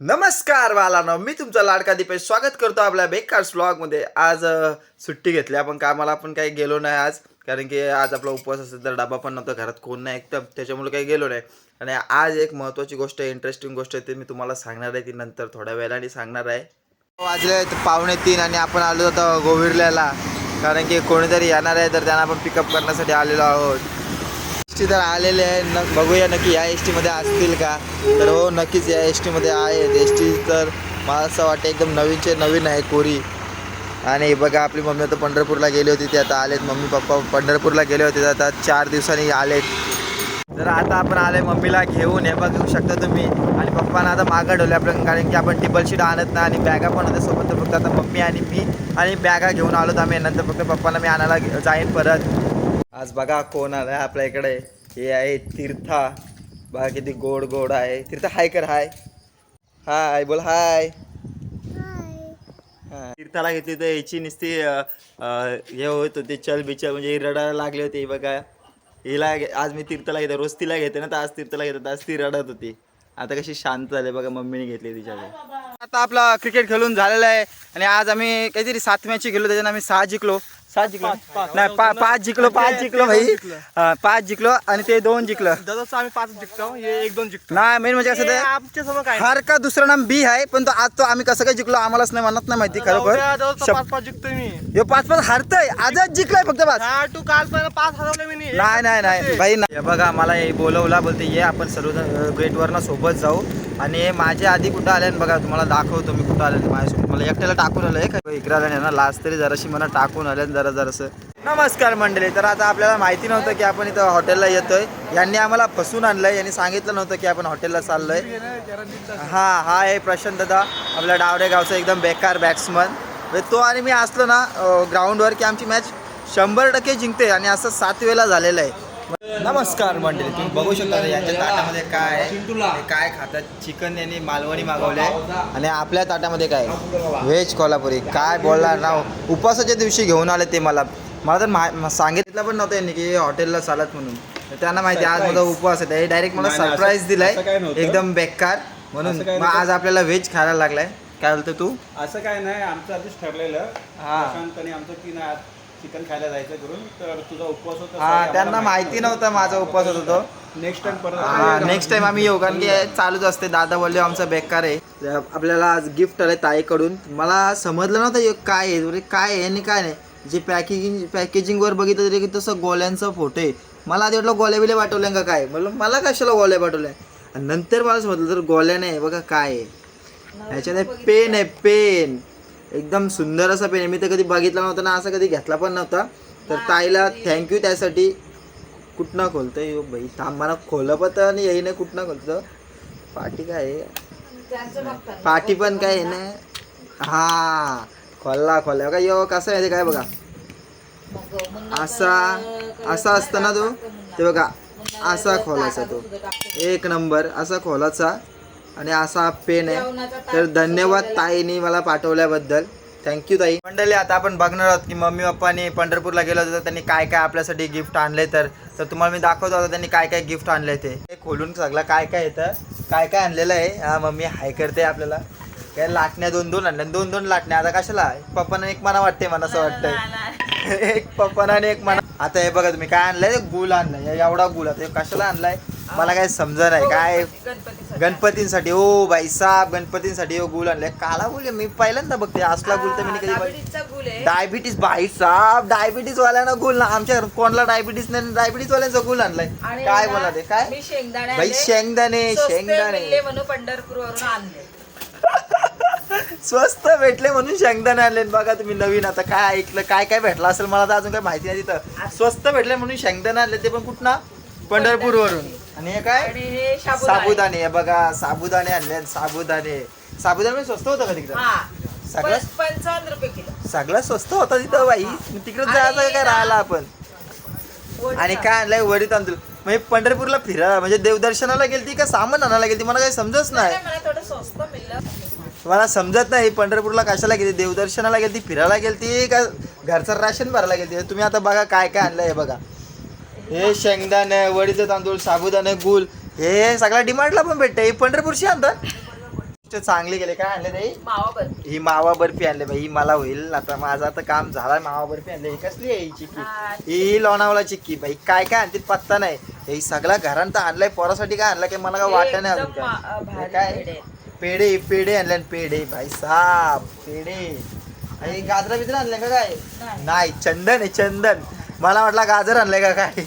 नमस्कार वालानो मी तुमचा लाडका दीपेश स्वागत करतो आपल्या बेकार ब्लॉगमध्ये आज सुट्टी घेतली आपण कामाला आपण काही गेलो नाही आज कारण की आज आपला उपवास असेल तर डबा पण नव्हता घरात कोण नाही एकदम त्याच्यामुळे काही गेलो नाही. आणि आज एक महत्त्वाची गोष्ट आहे इंटरेस्टिंग गोष्ट आहे ती मी तुम्हाला सांगणार आहे ती नंतर थोड्या वेळाने सांगणार आहे. हो, वाजले पावणे तीन आणि आपण आलो होतो गोविरल्याला कारण की कोणीतरी येणार आहे तर त्यांना आपण पिकअप करण्यासाठी आलेलो आहोत. टी तर आलेले आहे. न बघूया नक्की या एस टीमध्ये असतील का? तर हो नक्कीच या एस टीमध्ये आहेत. एस टी तर मला असं वाटतं एकदम नवीनचे नवीन आहे कोरी. आणि बघा आपली मम्मी आता पंढरपूरला गेली होती. ते आता आलेत. मम्मी पप्पा पंढरपूरला गेले होते. आता चार दिवसांनी आलेत. तर आता आपण आले मम्मीला घेऊन. हे बघू शकता तुम्ही. आणि पप्पांना आता मागं ठेवले आपण कारण की आपण टिबल शीट आणत नाही आणि बॅगा पण होत्या. सोबत तर फक्त आता मम्मी आणि मी आणि बॅगा घेऊन आलो आम्ही. नंतर फक्त पप्पांना मी आणायला जाईन परत. आज बघा कोण आलाय आपल्या इकडे. हे आहे तीर्था. बघा किती गोड गोड आहे. तीर्था हाय कर हाय हाय बोल हाय. तीर्थाला घेतली तर याची नुसती हे होत होती चल बिचल म्हणजे रडायला लागली होती बघा. हिला आज मी तीर्थाला घेते रोज तिला घेते ना तर आज तीर्थाला घेते तर आज ती रडत होती. आता कशी शांत झाली बघा मम्मीने घेतली तिच्याकडे. आता आपला क्रिकेट खेळून झालेला आहे आणि आज आम्ही काहीतरी सात मॅची गेलो त्याच्यानं आम्ही सहा जिंकलो. जिंकलो. नाही पा- पाच जिंकलो पाच जिंकलो भाई. हा, पाच जिंकलो आणि ते दोन जिंकलं. दररोज आम्ही पाच जिंकतो हे एक दोन जिंकतो. नाही मेन म्हणजे हे ते आमच्यासमोर काय? हार का दुसरं नाम बी आहे पण तो आज तो आम्ही कसं काय जिंकलो आम्हालाच नाही म्हणत नाही माहिती खरोखर? दररोज शप- पाच पाच जिंकतोय मी. ह्यो पाच पाच हारतय. आजच जिंकलाय फक्त पाच. हा तू कालपर्यंत पाच हरवले मी नी. नाही नाही नाही. भाई नाही. हे बघा मला हे बोलवला बोलते ये आपण सर्व गेटवरनं सोबत जाऊ. आणि हे माझ्या आधी कुठं आले बघा तुम्हाला दाखवतो मी कुठं आले माझ्यासोबत. मला एकट्याला टाकून आलंय का इकराला नाही ना लास्ट तरी जराशी मला टाकून आले जरा जरासं. नमस्कार मंडळी तर आता आपल्याला माहिती नव्हतं की आपण इथं हॉटेलला येतोय. यांनी आम्हाला फसून आणलंय यांनी सांगितलं नव्हतं की आपण हॉटेलला चाललोय. हा हा आहे प्रशांत दादा आपल्या डावरे गावचा एकदम बेकार बॅट्समन म्हणजे तो आणि मी असलो ना ग्राउंडवर की आमची मॅच शंभर टक्के जिंकते आणि असं सात वेळेला झालेलं आहे. नमस्कार मंडळी तुम्ही बघू शकता यांच्या ताटामध्ये काय आहे. हे काय खातात? चिकन यांनी मालवणी मागवले आणि आपल्या ताटामध्ये काय व्हेज कोल्हापुरी. काय बोलणार ना उपवासाच्या दिवशी घेऊन आले ते मला. मला तर मा- सांगितलं पण नव्हतं यांनी की हॉटेलला चालत म्हणून. त्यांना माहिती आज माझा उपवास आहे. डायरेक्ट मला सरप्राईज दिलाय. एकदम बेकार. म्हणून मग. आज आपल्याला व्हेज खायला लागलाय. काय बोलतो तू? असं काय नाही आमचं आधीच ठरलेलं. हा. आमचं की नाही चिकन खायला जायचं करून तर तुझा उपवास होता हा त्यांना माहिती नव्हतं माझा उपवास होता तो. नेक्स्ट टाइम परत हा नेक्स्ट टाइम आम्ही येऊ कारण की चालूच असते. दादा बोलले आमचा बेकार आहे. आपल्याला आज गिफ्ट आलं ताईकडून. मला समजलं नव्हतं हे काय आहे म्हणजे काय आहे आणि काय नाही. जे पॅकेजिंग पॅकेजिंगवर बघितलं तरी की तसं गोल्यांचा फोटो आहे. मला आधी वाटलं गोल्या बिल्या पाठवल्या का काय? म्हणलं मला कशाला गोल्या पाठवल्या? आणि नंतर मला समजलं तर गोल्या नाही बघा काय आहे. ह्याच्यात पेन आहे पेन. एकदम सुंदर असा पेन आहे. मी तर कधी बघितला नव्हता ना असं कधी घेतला पण नव्हता. तर ताईला थँक्यू त्यासाठी. कुठनं खोलतं यो बाई थांब मला खोलं पण तर आणि येईन कुठनं खोलतं? पाठी काय आहे? पाठी पण काय आहे ना? हा खोलला खोलला. का यो कसं आहे ते काय बघा? असा असा असतं ना तो ते बघा असा खोलाचा तो. एक नंबर असा खोलाचा. आणि असा पेन आहे. तर धन्यवाद ताईने मला पाठवल्याबद्दल. थँक्यू ताई. मंडळी आता आपण बघणार आहोत की मम्मी पप्पानी पंढरपूरला गेलो होतो तर त्यांनी काय काय आपल्यासाठी गिफ्ट आणले तर. तर तुम्हाला मी दाखवतो आता त्यांनी काय काय गिफ्ट आणले ते. खोलून सगळं काय काय येतं काय काय आणलेलं आहे. हा मम्मी हाय करते आपल्याला. काय लाटण्या दोन दोन आणल्या. दोन दोन लाटण्या. आता कशाला? पप्पांना एक मना वाटते मला असं वाटतंय. एक पप्पाना आणि एक मना आता हे बघा तुम्ही काय आणलंय? गुल आणलाय. एवढा गुल आता हे कशाला आणलाय? मला काय समजा नाही. काय? गणपतींसाठी. ओ बाई साहेब गणपतींसाठी हो गुल आणलाय. काला गुल. मी पहिल्यांदा बघते. असला गुल तर मी कधी डायबिटीस बाई साहेब डायबिटीस वाल्यानं गुल ना आमच्या घरात कोणाला डायबिटीस नाही? डायबिटीस वाल्यांचा गुल आणलाय. आणि काय बोला ते? काय? शेंगदाणे बाई. शेंगदाणे शेंगदाणे. म्हणून वरून आणले. स्वस्त भेटले म्हणून शेंगदाणे आणले बघा तुम्ही नवीन आता काय ऐकलं काय काय भेटलं असेल मला तर अजून काही माहिती नाही तिथं. स्वस्त भेटले म्हणून शेंगदाणे आणले ते पण कुठं पंढरपूर वरून आणि हे काय साबुदाणे. बघा साबुदाणे आणले साबुदाणे. साबुदाणे पण स्वस्त होतं का तिकडं? सगळं? पंचावन्न रुपये किलो. सगळं स्वस्त होतं तिथं बाई. तिकडे जायचं काय राहिला आपण? आणि काय आणलंय? वडी तांदूळ. म्हणजे पंढरपूरला फिरायला म्हणजे देवदर्शनाला गेलती का सामान आणायला गेलती? मला काही समजच नाही मला समजत नाही पंढरपूरला कशाला गेली? देवदर्शनाला गेलती फिरायला गेलती का घरचं राशन भरायला गेलती तुम्ही आता बघा काय काय आणलंय हे बघा. हे शेंगदाणे वडीचं तांदूळ साबुदाणे गुल हे सगळ्या डिमांडला पण भेटते हे पंढरपूरशी आणतात. ते चांगले गेले. काय आणले रे मावा बर्फी. ही मावा बर्फी आणले बाई. ही मला होईल. आता माझं आता काम झालाय मावा बर्फी आणले. ही कसली आहे ही चिक्की? हा, ही लोणावला चिक्की बाई. काय काय आणते पत्ता नाही. हे सगळा घरांत आणलाय. पोरासाठी काय आणलं काय मला काय वाटत नाही अजून काय? काय? पेढे. पेढे आणले आणि पेढे भाई साप पेढे आणि गाजरा बिजरा आणले का काय नाही. नाही चंदन आहे चंदन मला वाटलं गाजर आणलंय का काय